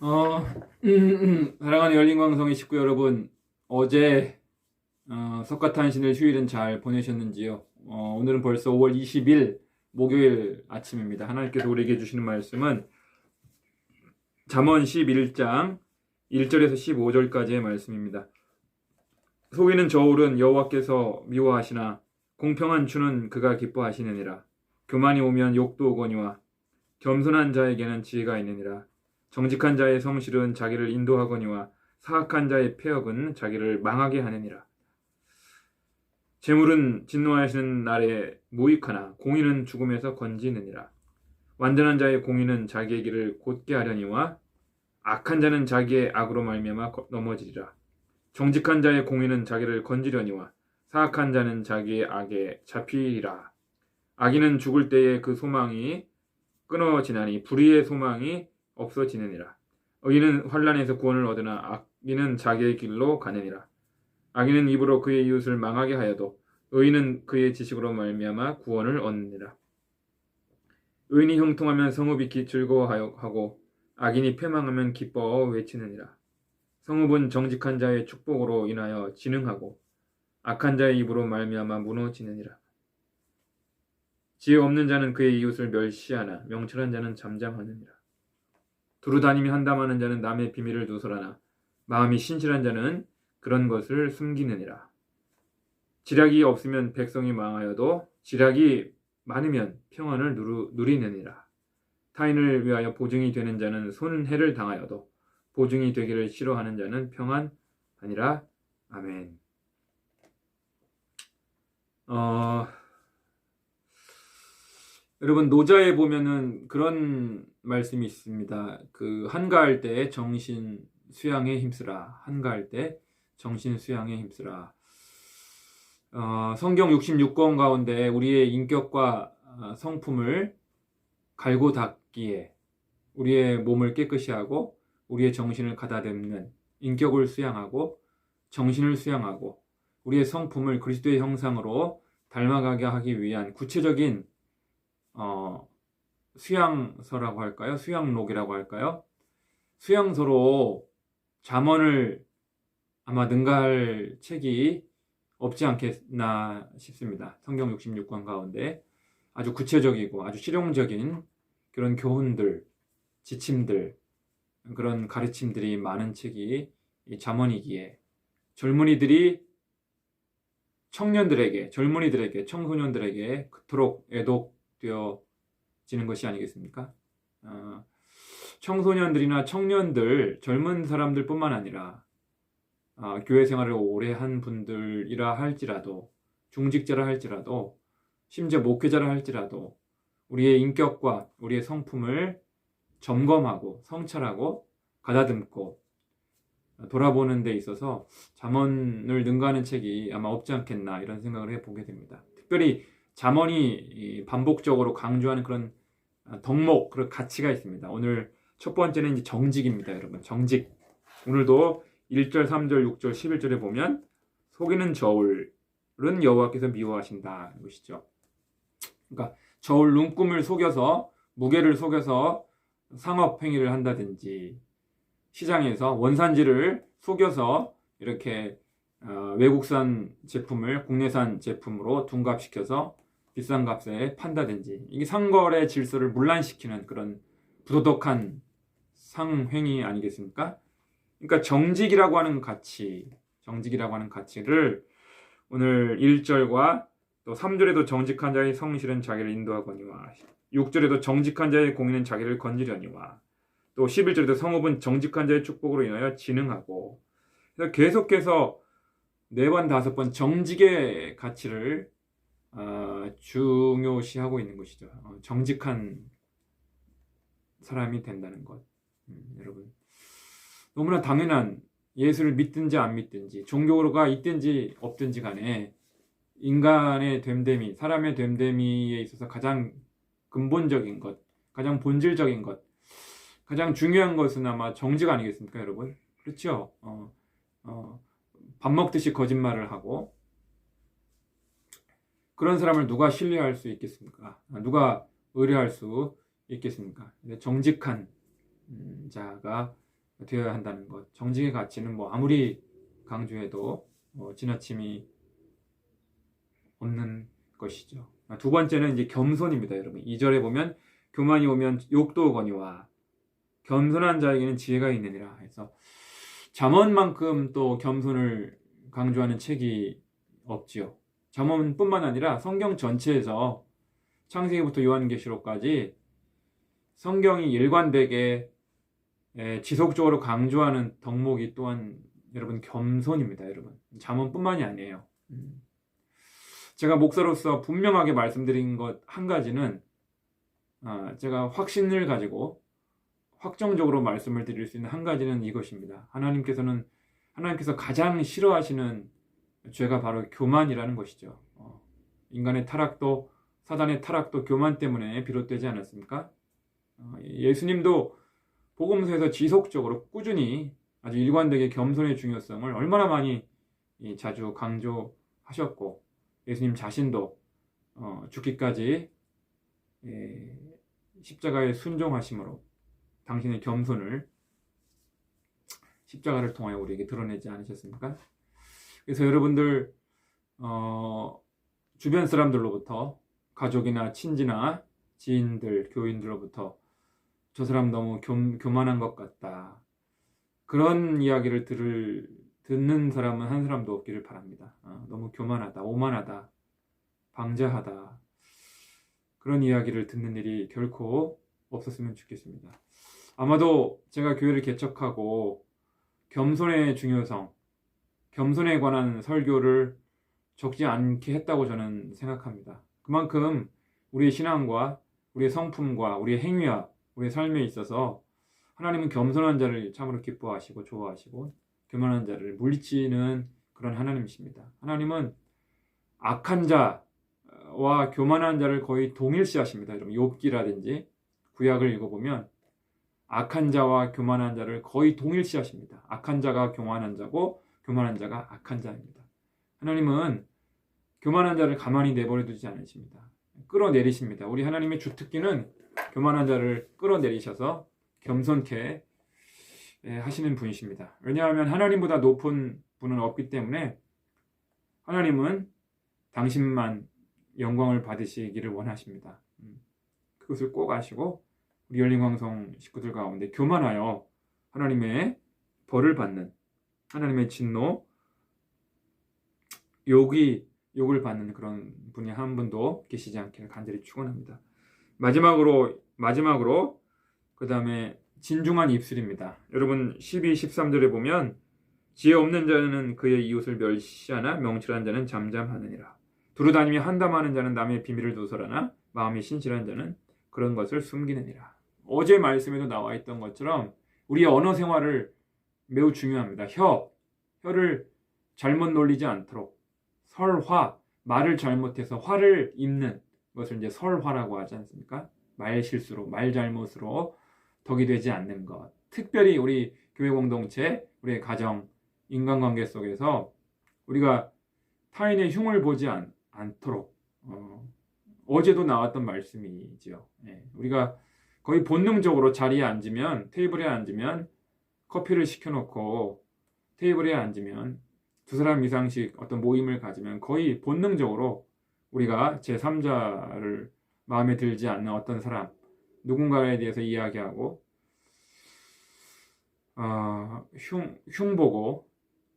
어, 음, 음, 사랑하는 열린광성의 식구 여러분, 어제 어, 석가탄신일 휴일은 잘 보내셨는지요? 어, 오늘은 벌써 5월 20일 목요일 아침입니다. 하나님께서 우리에게 주시는 말씀은 잠언 11장 1절에서 15절까지의 말씀입니다. 속이는 저울은 여호와께서 미워하시나 공평한 주는 그가 기뻐하시느니라. 교만이 오면 욕도 오거니와 겸손한 자에게는 지혜가 있느니라. 정직한 자의 성실은 자기를 인도하거니와 사악한 자의 폐역은 자기를 망하게 하느니라. 재물은 진노하시는 날에 무익하나 공의는 죽음에서 건지느니라. 완전한 자의 공의는 자기의 길을 곧게 하려니와 악한 자는 자기의 악으로 말미암아 거- 넘어지리라. 정직한 자의 공의는 자기를 건지려니와 사악한 자는 자기의 악에 잡히리라. 악인은 죽을 때에 그 소망이 끊어지나니 불의의 소망이 없어지느니라. 의인은 환란에서 구원을 얻으나 악인은 자기의 길로 가느니라. 악인은 입으로 그의 이웃을 망하게 하여도 의인은 그의 지식으로 말미암아 구원을 얻느니라. 의인이 형통하면 성읍이 기 즐거워하고 악인이 패망하면 기뻐 외치느니라. 성읍은 정직한 자의 축복으로 인하여 진흥하고 악한 자의 입으로 말미암아 무너지느니라. 지혜 없는 자는 그의 이웃을 멸시하나 명철한 자는 잠잠하느니라. 두루 다니며 한담하는 자는 남의 비밀을 누설하나 마음이 신실한 자는 그런 것을 숨기느니라. 지략이 없으면 백성이 망하여도 지략이 많으면 평안을 누르, 누리느니라. 타인을 위하여 보증이 되는 자는 손해를 당하여도 보증이 되기를 싫어하는 자는 평안 아니라 아멘. 어, 여러분 노자에 보면은 그런 말씀이 있습니다. 그 한가할 때 정신 수양에 힘쓰라. 한가할 때 정신 수양에 힘쓰라. 어, 성경 66권 가운데 우리의 인격과 어, 성품을 갈고 닦기에 우리의 몸을 깨끗이 하고 우리의 정신을 가다듬는 인격을 수양하고 정신을 수양하고 우리의 성품을 그리스도의 형상으로 닮아가게 하기 위한 구체적인 어, 수양서라고 할까요? 수양록이라고 할까요? 수양서로 잠언을 아마 능가할 책이 없지 않겠나 싶습니다. 성경 66권 가운데 아주 구체적이고 아주 실용적인 그런 교훈들, 지침들, 그런 가르침들이 많은 책이 이 잠언이기에 젊은이들이 청년들에게, 젊은이들에게, 청소년들에게 그토록 애독 되어지는 것이 아니겠습니까? 어, 청소년들이나 청년들, 젊은 사람들뿐만 아니라 아, 교회 생활을 오래 한 분들이라 할지라도 중직자라 할지라도 심지어 목회자라 할지라도 우리의 인격과 우리의 성품을 점검하고 성찰하고 가다듬고 돌아보는 데 있어서 잠언을 능가하는 책이 아마 없지 않겠나 이런 생각을 해보게 됩니다. 특별히 잠언이 반복적으로 강조하는 그런 덕목, 그런 가치가 있습니다. 오늘 첫 번째는 이제 정직입니다, 여러분. 정직. 오늘도 1절, 3절, 6절, 11절에 보면 속이는 저울은 여호와께서 미워하신다 것이죠. 그러니까 저울 눈금을 속여서 무게를 속여서 상업 행위를 한다든지 시장에서 원산지를 속여서 이렇게 어, 외국산 제품을 국내산 제품으로 둔갑시켜서 비싼 값에 판다든지 이게 상거래 질서를 문란시키는 그런 부도덕한 상행위 아니겠습니까? 그러니까 정직이라고 하는 가치, 정직이라고 하는 가치를 오늘 1절과 또 3절에도 정직한 자의 성실은 자기를 인도하거니와 6절에도 정직한 자의 공의는 자기를 건지려니와 또 11절에도 성읍은 정직한 자의 축복으로 인하여 진흥하고 계속해서 네 번 다섯 번 정직의 가치를 어, 중요시하고 있는 것이죠. 어, 정직한 사람이 된다는 것, 음, 여러분 너무나 당연한 예수를 믿든지 안 믿든지 종교가 있든지 없든지 간에 인간의 됨됨이, 사람의 됨됨이에 있어서 가장 근본적인 것, 가장 본질적인 것, 가장 중요한 것은 아마 정직 아니겠습니까, 여러분? 그렇죠? 어, 어, 밥 먹듯이 거짓말을 하고 그런 사람을 누가 신뢰할 수 있겠습니까? 아, 누가 의뢰할 수 있겠습니까? 정직한 음, 자가 되어야 한다는 것. 정직의 가치는 뭐 아무리 강조해도 뭐 지나침이 없는 것이죠. 아, 두 번째는 이제 겸손입니다, 여러분. 2절에 보면 교만이 오면 욕도 오거니와 겸손한 자에게는 지혜가 있느니라 해서 잠언만큼 또 겸손을 강조하는 책이 없지요. 잠언뿐만 아니라 성경 전체에서 창세기부터 요한계시록까지 성경이 일관되게 에, 지속적으로 강조하는 덕목이 또한 여러분 겸손입니다, 여러분. 잠언뿐만이 아니에요. 음. 제가 목사로서 분명하게 말씀드린 것 한 가지는 아, 제가 확신을 가지고 확정적으로 말씀을 드릴 수 있는 한 가지는 이것입니다. 하나님께서는 하나님께서 가장 싫어하시는 죄가 바로 교만이라는 것이죠. 어, 인간의 타락도 사단의 타락도 교만 때문에 비롯되지 않았습니까? 어, 예수님도 복음서에서 지속적으로 꾸준히 아주 일관되게 겸손의 중요성을 얼마나 많이 자주 강조하셨고 예수님 자신도 어, 죽기까지 예, 십자가에 순종하심으로 당신의 겸손을 십자가를 통하여 우리에게 드러내지 않으셨습니까? 그래서 여러분들 어, 주변 사람들로부터 가족이나 친지나 지인들, 교인들로부터 저 사람 너무 교, 교만한 것 같다. 그런 이야기를 들을 듣는 사람은 한 사람도 없기를 바랍니다. 어, 너무 교만하다, 오만하다, 방자하다. 그런 이야기를 듣는 일이 결코 없었으면 좋겠습니다. 아마도 제가 교회를 개척하고 겸손의 중요성, 겸손에 관한 설교를 적지 않게 했다고 저는 생각합니다. 그만큼 우리의 신앙과 우리의 성품과 우리의 행위와 우리의 삶에 있어서 하나님은 겸손한 자를 참으로 기뻐하시고 좋아하시고 교만한 자를 물리치는 그런 하나님이십니다. 하나님은 악한 자와 교만한 자를 거의 동일시하십니다. 여러분 욥기라든지 구약을 읽어보면 악한 자와 교만한 자를 거의 동일시하십니다. 악한 자가 교만한 자고 교만한 자가 악한 자입니다. 하나님은 교만한 자를 가만히 내버려 두지 않으십니다. 끌어내리십니다. 우리 하나님의 주특기는 교만한 자를 끌어내리셔서 겸손케 예, 하시는 분이십니다. 왜냐하면 하나님보다 높은 분은 없기 때문에 하나님은 당신만 영광을 받으시기를 원하십니다. 음, 그것을 꼭 아시고 우리 열린광성 식구들 가운데 교만하여 하나님의 벌을 받는 하나님의 진노 욕이 욕을 받는 그런 분이 한 분도 계시지 않기를 간절히 축원합니다. 마지막으로 마지막으로 그 다음에 진중한 입술입니다. 여러분 12, 13절에 보면 지혜 없는 자는 그의 이웃을 멸시하나 명철한 자는 잠잠하느니라. 두루다니며 한담하는 자는 남의 비밀을 두서라나 마음이 신실한 자는 그런 것을 숨기느니라. 어제 말씀에도 나와 있던 것처럼 우리의 언어 생활을 매우 중요합니다. 혀, 혀를 잘못 놀리지 않도록 설화, 말을 잘못해서 화를 입는 것을 이제 설화라고 하지 않습니까? 말 실수로, 말 잘못으로 덕이 되지 않는 것. 특별히 우리 교회 공동체, 우리의 가정, 인간관계 속에서 우리가 타인의 흉을 보지 않, 않도록 어, 제도 나왔던 말씀이지요. 예, 우리가 거의 본능적으로 자리에 앉으면 테이블에 앉으면 커피를 시켜놓고 테이블에 앉으면 두 사람 이상씩 어떤 모임을 가지면 거의 본능적으로 우리가 제3자를 마음에 들지 않는 어떤 사람 누군가에 대해서 이야기하고 어, 흉, 흉보고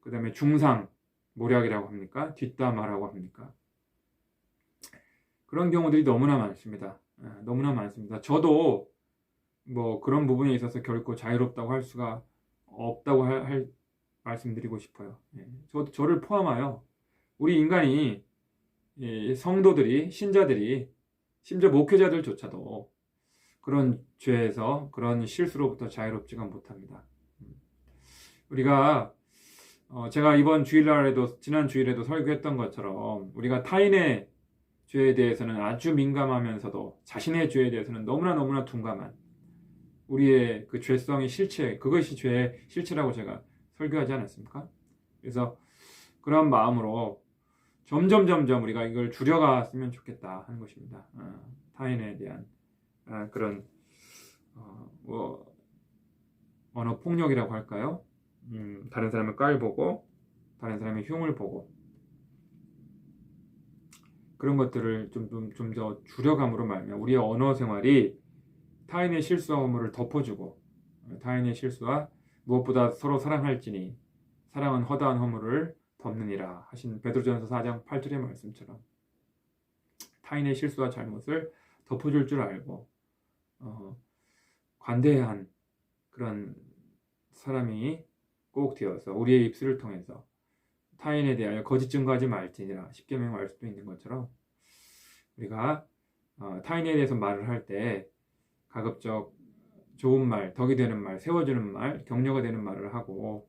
그 다음에 중상 모략이라고 합니까? 뒷담화라고 합니까? 그런 경우들이 너무나 많습니다. 아, 너무나 많습니다. 저도 뭐 그런 부분에 있어서 결코 자유롭다고 할 수가 없다고 할, 할 말씀드리고 싶어요. 예, 저, 저를 포함하여 우리 인간이 예, 성도들이 신자들이 심지어 목회자들조차도 그런 죄에서 그런 실수로부터 자유롭지가 못합니다. 우리가 어, 제가 이번 주일날에도 지난 주일에도 설교했던 것처럼 우리가 타인의 죄에 대해서는 아주 민감하면서도 자신의 죄에 대해서는 너무나 너무나 둔감한 우리의 그 죄성의 실체, 그것이 죄의 실체라고 제가 설교하지 않았습니까? 그래서 그런 마음으로 점점 점점 우리가 이걸 줄여갔으면 좋겠다 하는 것입니다. 어, 타인에 대한 어, 그런 어, 뭐 언어 폭력이라고 할까요? 음, 다른 사람을 깔보고 다른 사람의 흉을 보고 그런 것들을 좀 좀 더 줄여감으로 말면 우리의 언어 생활이 타인의 실수와 허물을 덮어주고 타인의 실수와 무엇보다 서로 사랑할지니 사랑은 허다한 허물을 덮느니라 하신 베드로전서 4장 8절의 말씀처럼 타인의 실수와 잘못을 덮어줄 줄 알고 어, 관대한 그런 사람이 꼭 되어서 우리의 입술을 통해서 타인에 대하여 거짓 증거하지 말지니라 십계명 말 수도 있는 것처럼 우리가 어, 타인에 대해서 말을 할 때 가급적 좋은 말, 덕이 되는 말, 세워주는 말, 격려가 되는 말을 하고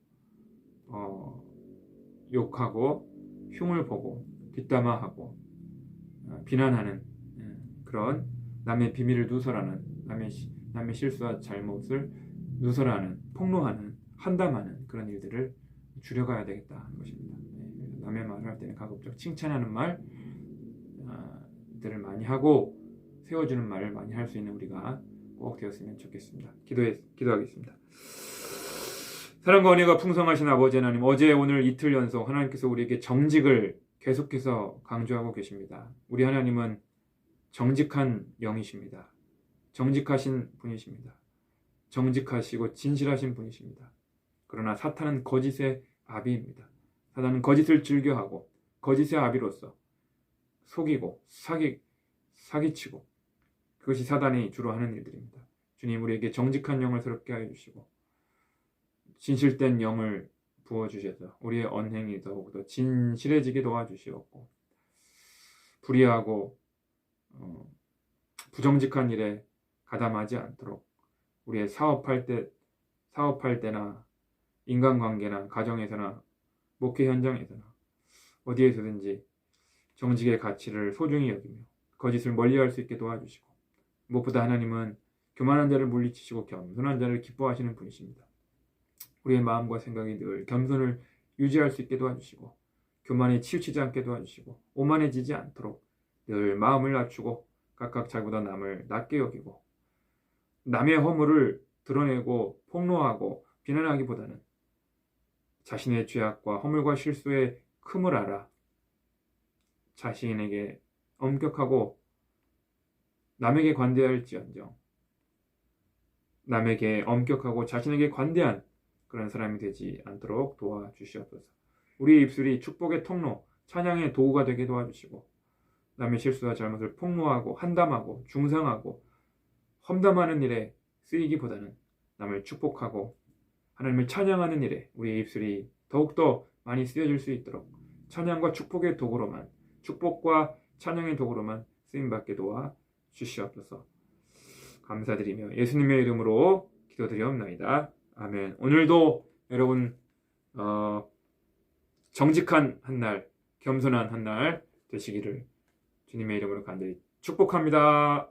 어, 욕하고 흉을 보고 뒷담화하고 어, 비난하는 음, 그런 남의 비밀을 누설하는 남의 시- 남의 실수와 잘못을 누설하는 폭로하는 한담하는 그런 일들을 줄여가야 되겠다 하는 것입니다. 네, 그래서 남의 말을 할 때는 가급적 칭찬하는 말들을 많이 하고 세워주는 말을 많이 할 수 있는 우리가 꼭 되었으면 좋겠습니다. 기도해 기도하겠습니다. 사랑과 은혜가 풍성하신 아버지 하나님, 어제 오늘 이틀 연속 하나님께서 우리에게 정직을 계속해서 강조하고 계십니다. 우리 하나님은 정직한 영이십니다. 정직하신 분이십니다. 정직하시고 진실하신 분이십니다. 그러나 사탄은 거짓의 아비입니다. 사탄은 거짓을 즐겨하고 거짓의 아비로서 속이고 사기 사기치고 그것이 사단이 주로 하는 일들입니다. 주님 우리에게 정직한 영을 새롭게 하여 주시고 진실된 영을 부어 주셔서 우리의 언행이 더욱더 진실해지게 도와주시옵고 불의하고 어, 부정직한 일에 가담하지 않도록 우리의 사업할 때 사업할 때나 인간관계나 가정에서나 목회 현장에서나 어디에서든지 정직의 가치를 소중히 여기며 거짓을 멀리할 수 있게 도와주시고 무엇보다 하나님은 교만한 자를 물리치시고 겸손한 자를 기뻐하시는 분이십니다. 우리의 마음과 생각이 늘 겸손을 유지할 수 있게 도와주시고 교만에 치우치지 않게 도와주시고 오만해지지 않도록 늘 마음을 낮추고 각각 자기보다 남을 낮게 여기고 남의 허물을 드러내고 폭로하고 비난하기보다는 자신의 죄악과 허물과 실수의 큼을 알아 자신에게 엄격하고 남에게 관대할지언정 남에게 엄격하고 자신에게 관대한 그런 사람이 되지 않도록 도와주시옵소서. 우리의 입술이 축복의 통로, 찬양의 도구가 되게 도와주시고 남의 실수와 잘못을 폭로하고 한담하고 중상하고 험담하는 일에 쓰이기보다는 남을 축복하고 하나님을 찬양하는 일에 우리의 입술이 더욱더 많이 쓰여질 수 있도록 찬양과 축복의 도구로만 축복과 찬양의 도구로만 쓰임받게 도와 주시옵소서. 감사드리며 예수님의 이름으로 기도드리옵나이다. 아멘. 오늘도 여러분 어, 정직한 한 날, 겸손한 한 날 되시기를 주님의 이름으로 간절히 축복합니다.